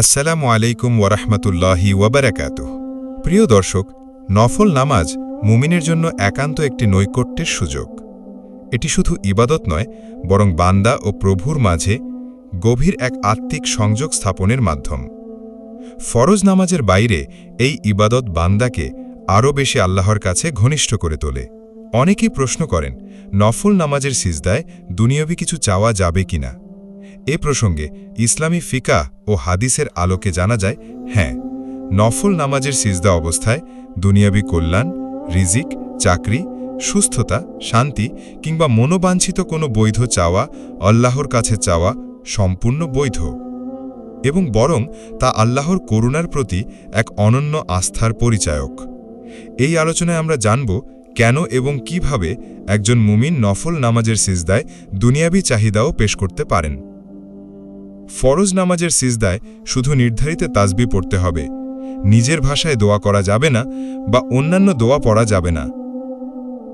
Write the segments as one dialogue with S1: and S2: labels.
S1: আসসালামু আলাইকুম ওরহমতুল্লাহি ওয়াবারাকাত প্রিয় দর্শক, নফল নামাজ মুমিনের জন্য একান্ত একটি নৈকট্যের সুযোগ। এটি শুধু ইবাদত নয়, বরং বান্দা ও প্রভুর মাঝে গভীর এক আত্মিক সংযোগ স্থাপনের মাধ্যম। ফরজ নামাজের বাইরে এই ইবাদত বান্দাকে আরও বেশি আল্লাহর কাছে ঘনিষ্ঠ করে তোলে। অনেকেই প্রশ্ন করেন, নফল নামাজের সিজদায় দুনিয়বী কিছু চাওয়া যাবে কিনা? এ প্রসঙ্গে ইসলামী ফিকা ও হাদিসের আলোকে জানা যায় হ্যাঁ নফল নামাজের সিজদা অবস্থায় দুনিয়াবি কল্যাণ, রিজিক, চাকরি, সুস্থতা, শান্তি কিংবা মনোবাঞ্ছিত কোনো বৈধ চাওয়া, আল্লাহর কাছে চাওয়া সম্পূর্ণ বৈধ এবং বরং তা আল্লাহর করুণার প্রতি এক অনন্য আস্থার পরিচায়ক। এই আলোচনায় আমরা জানব কেন এবং কীভাবে একজন মুমিন নফল নামাজের সিজদায় দুনিয়াবি চাহিদাও পেশ করতে পারেন। ফরজ নামাজের সিজদায় শুধু নির্ধারিত তাজবি পড়তে হবে। নিজের ভাষায় দোয়া করা যাবে না বা অন্যান্য দোয়া পড়া যাবে না।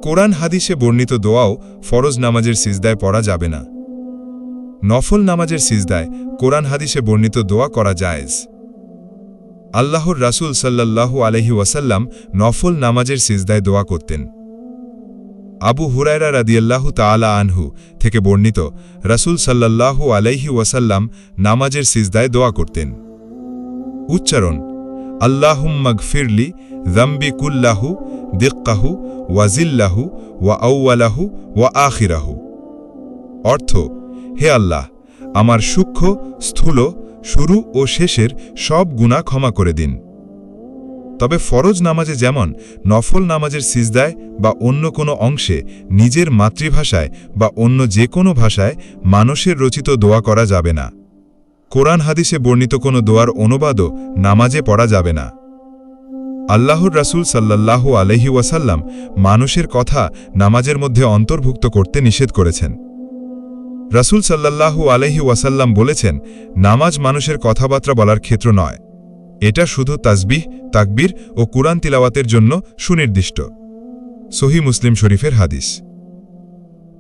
S1: কোরআন হাদিসে বর্ণিত দোয়াও ফরজ নামাজের সিজদায় পড়া যাবে না। নফল নামাজের সিজদায় কোরআন হাদিসে বর্ণিত দোয়া করা জায়েজ। আল্লাহর রাসূল সাল্লাল্লাহু আলহি ওয়াসাল্লাম নফল নামাজের সিজদায় দোয়া করতেন। আবু হুরায়রা রাদিয়াল্লাহু তাআলা আনহু থেকে বর্ণিত, রাসূল সাল্লাল্লাহু আলাইহি ওয়াসাল্লাম নামাজের সিজদায় দোয়া করতেন। উচ্চারণ আল্লাহুম্মাগফিরলি যাম্বি কুল্লাহু, দিক্কাহু ওয়াজিল্লাহু ওয়া আউওয়ালাহু, ওয়া আখিরাহু। অর্থ, হে আল্লাহ, আমার সূক্ষ্ম, স্থূল, শুরু ও শেষের সব গুণা ক্ষমা করে দিন। তবে ফরজ নামাজে যেমন নফল নামাজের সিজদায় বা অন্য কোনো অংশে নিজের মাতৃভাষায় বা অন্য যে কোনো ভাষায় মানুষের রচিত দোয়া করা যাবে না। কোরআন হাদিসে বর্ণিত কোনো দোয়ার অনুবাদও নামাজে পড়া যাবে না। আল্লাহর রাসূল সাল্লাল্লাহু আলহি ওয়াসাল্লাম মানুষের কথা নামাজের মধ্যে অন্তর্ভুক্ত করতে নিষেধ করেছেন। রাসূল সাল্লাল্লাহু আলহি ওয়াসাল্লাম বলেছেন, নামাজ মানুষের কথাবার্তা বলার ক্ষেত্র নয়। এটা শুধু তাসবিহ, তাকবির ও কুরআন তিলাওয়াতের জন্য সুনির্দিষ্ট। সহি মুসলিম শরীফের হাদিস।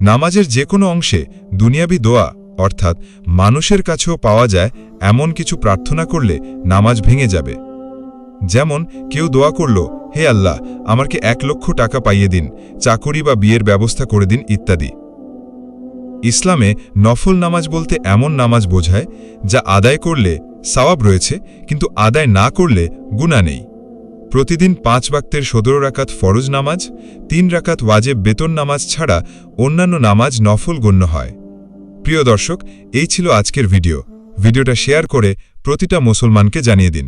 S1: নামাজের যে কোনো অংশে দুনিয়াবি দোয়া, অর্থাৎ মানুষের কাছেও পাওয়া যায় এমন কিছু প্রার্থনা করলে নামাজ ভেঙে যাবে। যেমন, কেউ দোয়া করল, হে আল্লাহ, আমাকে এক লক্ষ টাকা পাইয়ে দিন, চাকরি বা বিয়ের ব্যবস্থা করে দিন, ইত্যাদি। ইসলামে নফল নামাজ বলতে এমন নামাজ বোঝায় যা আদায় করলে সওয়াব রয়েছে, কিন্তু আদায় না করলে গুণা নেই। প্রতিদিন পাঁচ বাক্তের সদর রাকাত ফরজ নামাজ, তিন রাকাত ওয়াজেব বেতন নামাজ ছাড়া অন্যান্য নামাজ নফল গণ্য হয়। প্রিয় দর্শক, এই ছিল আজকের ভিডিও। ভিডিওটা শেয়ার করে প্রতিটা মুসলমানকে জানিয়ে দিন।